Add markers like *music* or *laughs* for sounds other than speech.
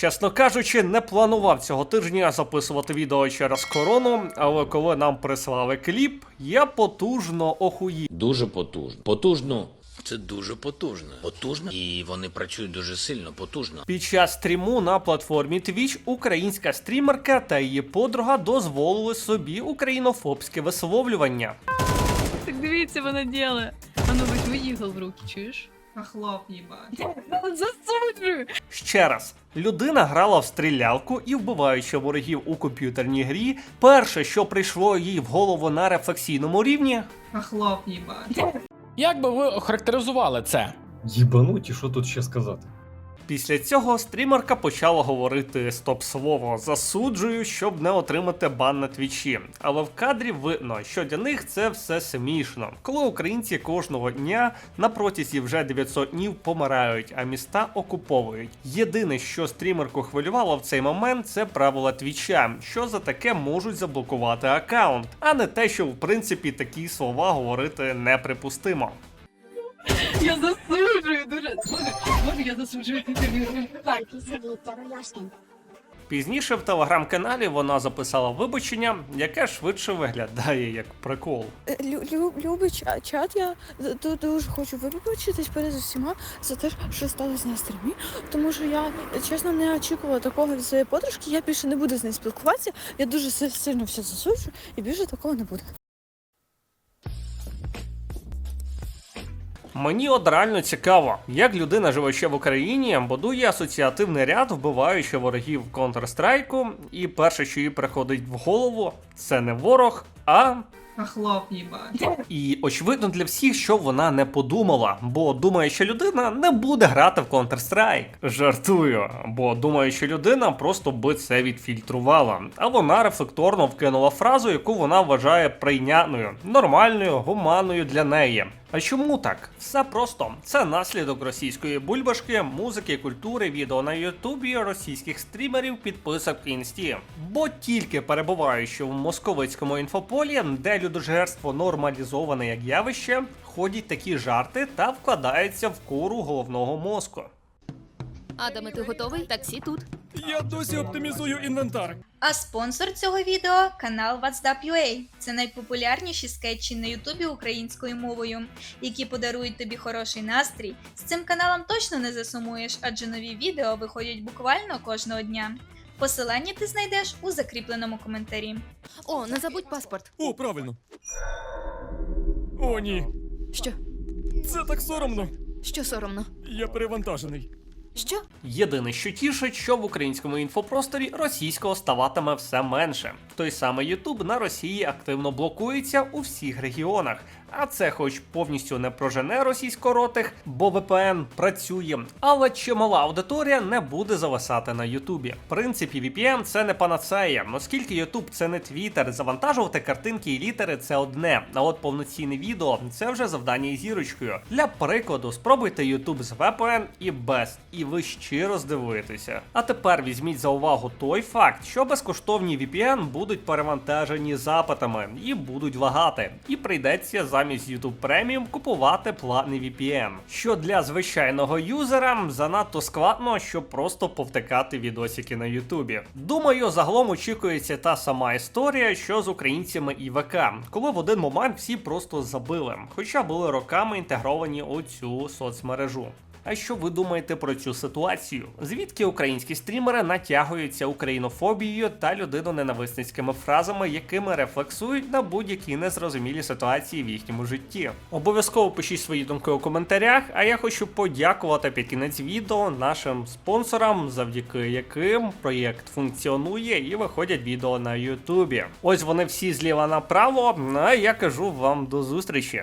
Чесно кажучи, не планував цього тижня записувати відео через корону, але коли нам прислали кліп, я потужно охуїв. Дуже потужно. Потужно. Це дуже потужно. Потужно. І вони працюють дуже сильно, потужно. Під час стріму на платформі Twitch українська стрімерка та її подруга дозволили собі українофобське висловлювання. Так дивіться, вона ділає. А ну візьми їгл в руки, чуєш? Хохлов їбать. *laughs* Засуджую! Ще раз, людина грала в стрілялку і, вбиваючи ворогів у комп'ютерній грі, перше, що прийшло їй в голову на рефлексійному рівні, Хлоп, їбать. Як би ви охарактеризували це? Їбануті, що тут ще сказати? Після цього стрімерка почала говорити стоп-слово засуджую, щоб не отримати бан на твічі. Але в кадрі видно, що для них це все смішно. Коли українці кожного дня на протязі вже 900 днів помирають, а міста окуповують. Єдине, що стрімерку хвилювало в цей момент, це правила твіча, що за таке можуть заблокувати аккаунт, а не те, що в принципі такі слова говорити неприпустимо. Я засуджую дуже. Може, я засуджую інтерв'ю. Так. Пізніше в телеграм-каналі вона записала вибачення, яке швидше виглядає як прикол. Е, Лю- лю- Любий ча- чат, я дуже хочу вибачитись перед усіма за те, що сталося на стрімі, тому що я чесно не очікувала такого від своєї подружки. Я більше не буду з нею спілкуватися. Я дуже си- сильно все засуджую і більше такого не буде. Мені от реально цікаво, як людина, живучи в Україні, будує асоціативний ряд, вбиваючи ворогів Counter-Strike, і перше, що їй приходить в голову, це не ворог, а. І очевидно для всіх, що вона не подумала, бо думає, що людина не буде грати в Counter-Strike. Жартую, бо думаю, що людина просто би це відфільтрувала. А вона рефлекторно вкинула фразу, яку вона вважає прийнятною, нормальною, гуманною для неї. А чому так? Все просто це наслідок російської бульбашки, музики, культури, відео на Ютубі, російських стрімерів, підписок інсті. Бо тільки перебуваючи в московицькому інфополі, де людожерство нормалізоване як явище, ходять такі жарти та вкладаються в кору головного мозку. Адаме, ти готовий? Таксі тут. Я досі оптимізую інвентар. А спонсор цього відео канал WhatsApp.ua. Це найпопулярніші скетчі на Ютубі українською мовою, які подарують тобі хороший настрій. З цим каналом точно не засумуєш, адже нові відео виходять буквально кожного дня. Посилання ти знайдеш у закріпленому коментарі. О, не забудь паспорт. О, правильно. О, ні. Що? Це так соромно. Що соромно? Я перевантажений. Що? Єдине, що тішить, що в українському інфопросторі російського ставатиме все менше. Той самий Ютуб на Росії активно блокується у всіх регіонах. А це, хоч повністю не прожене російськоротих, бо VPN працює, але чимала аудиторія не буде зависати на Ютубі. В принципі, VPN це не панацея, оскільки Ютуб це не Твіттер, завантажувати картинки і літери це одне. А от повноцінне відео це вже завдання зірочкою. Для прикладу, спробуйте Ютуб з VPN і без, і ви щиро здивуєтеся. А тепер візьміть за увагу той факт, що безкоштовні VPN будуть перевантажені запитами і будуть лагати, і прийдеться замість YouTube Premium купувати платний VPN, що для звичайного юзера занадто складно, щоб просто повтикати відосики на Ютубі. Думаю, загалом очікується та сама історія, що з українцями і ВК, коли в один момент всі просто забили, хоча були роками інтегровані у цю соцмережу. А що ви думаєте про цю ситуацію? Звідки українські стрімери натягуються українофобією та людиноненависницькими фразами, якими рефлексують на будь-які незрозумілі ситуації в їхньому житті? Обов'язково пишіть свої думки у коментарях. А я хочу подякувати під кінець відео нашим спонсорам, завдяки яким проєкт функціонує і виходять відео на Ютубі. Ось вони всі зліва направо. А я кажу вам до зустрічі.